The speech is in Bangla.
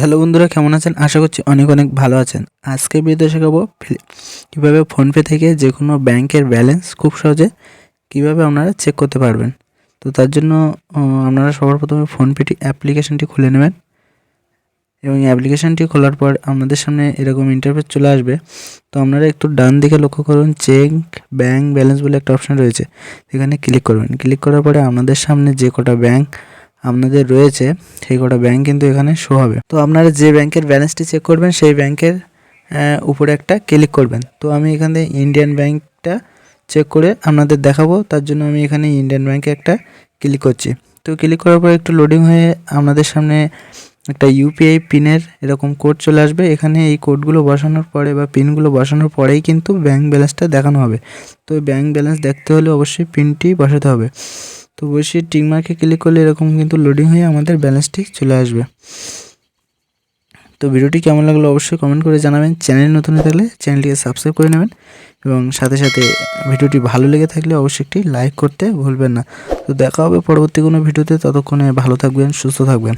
হ্যালো বন্ধুরা, কেমন আছেন? আশা করছি অনেক অনেক ভালো আছেন। আজকে ভিডিওতে শেখাবো কীভাবে ফোনপে থেকে যে কোনো ব্যাংকের ব্যালেন্স খুব সহজে কীভাবে আপনারা চেক করতে পারবেন। তো তার জন্য আপনারা সবার প্রথমে ফোনপেটি অ্যাপ্লিকেশনটি খুলে নেবেন। এবং অ্যাপ্লিকেশনটি খোলার পর আপনাদের সামনে এরকম ইন্টারফেস চলে আসবে। তো আপনারা একটু ডান দিকে লক্ষ্য করুন চেক ব্যাংক ব্যালেন্স বলে একটা অপশন রয়েছে। এখানে ক্লিক করবেন। ক্লিক করার পরে আপনাদের সামনে যে কটা ব্যাংক আপনাদের রয়েছে সেই কটা ব্যাংক কিন্তু এখানে শো হবে। তো আপনারা যে ব্যাংকের ব্যালেন্সটি চেক করবেন, সেই ব্যাংকের উপরে একটা ক্লিক করবেন। তো আমি এখানে ইন্ডিয়ান ব্যাংকটা চেক করে আপনাদের দেখাবো, তার জন্য আমি এখানে ইন্ডিয়ান ব্যাংকে একটা ক্লিক করছি। তো ক্লিক করার পর একটু লোডিং হয়ে আপনাদের সামনে একটা ইউপিআই পিনের এরকম কোড চলে আসবে। এখানে এই কোডগুলো বসানোর পরে বা পিনগুলো বসানোর পরেই কিন্তু ব্যাংক ব্যালেন্সটা দেখানো হবে। তো ব্যাংক ব্যালেন্স দেখতে হলে অবশ্যই পিনটি বসাতে হবে। তো অবশ্যই টিক মার্কে ক্লিক করলে এরকম কিন্তু লোডিং হয়ে আমাদের ব্যালেন্সটি চলে আসবে। তো ভিডিওটি কেমন লাগল অবশ্যই কমেন্ট করে জানাবেন। চ্যানেল নতুন হয়ে থাকলে চ্যানেলটিকে সাবস্ক্রাইব করে নেবেন এবং সাথে সাথে ভিডিওটি ভালো লেগে থাকলে অবশ্যই একটি লাইক করতে ভুলবেন না। তো দেখা হবে পরবর্তী কোনো ভিডিওতে, ততক্ষণে ভালো থাকবেন, সুস্থ থাকবেন।